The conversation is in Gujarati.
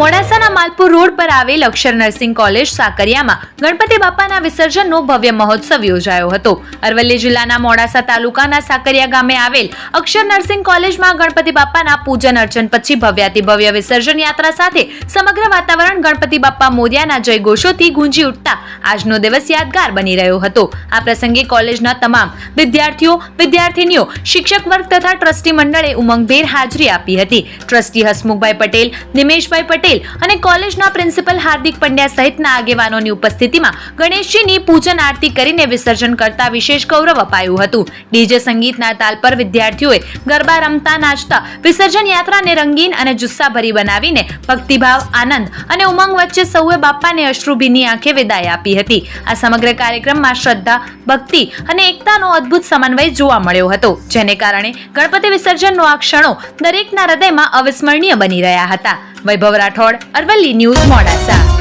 મોડાસાના માલપુર રોડ પર આવેલ અક્ષર નર્સિંગ કોલેજ સાકરિયામાં ગણપતિ બાપાના વિસર્જનનો ભવ્ય મહોત્સવ યોજાયો હતો. અરવલ્લી જિલ્લાના મોડાસા તાલુકાના સાકરિયા ગામે આવેલ અક્ષર નર્સિંગ કોલેજમાં ગણપતિ બાપાના પૂજન અર્ચન પછી ભવ્યાતિ ભવ્ય વિસર્જન યાત્રા સાથે સમગ્ર વાતાવરણ ગણપતિ બાપા મોર્યાના જયઘોષોથી ગુંજી ઉઠતા આજનો દિવસ યાદગાર બની રહ્યો હતો. આ પ્રસંગે કોલેજના તમામ વિદ્યાર્થીઓ, વિદ્યાર્થીનીઓ, શિક્ષક વર્ગ તથા ટ્રસ્ટી મંડળે ઉમંગભેર હાજરી આપી હતી. ટ્રસ્ટી હસમુખભાઈ પટેલ, નિમેશભાઈ પટેલ અને કોલેજના પ્રિન્સિપલ હાર્દિક પંડ્યા સહિતના આગેવાનોની ઉપસ્થિતિમાં ગણેશજીની પૂજન આરતી કરીને વિસર્જન કરતા વિશેષ ગૌરવ અપાયું હતું. ડીજે સંગીતના તાલ પર વિદ્યાર્થીઓએ ગરબા રમતા નાચતા વિસર્જન યાત્રાને રંગીન અને જુસ્સાભરી બનાવીને ભક્તિભાવ, આનંદ અને ઉમંગ વચ્ચે સૌએ બાપાને અશ્રુભીની આંખે વિદાય આપી હતી. આ સમગ્ર કાર્યક્રમમાં શ્રદ્ધા, ભક્તિ અને એકતાનો અદ્ભુત સમન્વય જોવા મળ્યો હતો, જેને કારણે ગણપતિ વિસર્જનનો આ ક્ષણો દરેકના હૃદયમાં અવિસ્મરણીય બની રહ્યા હતા. વૈભવ રાઠોડ અરવલ્લી ન્યૂઝ મોડાસા.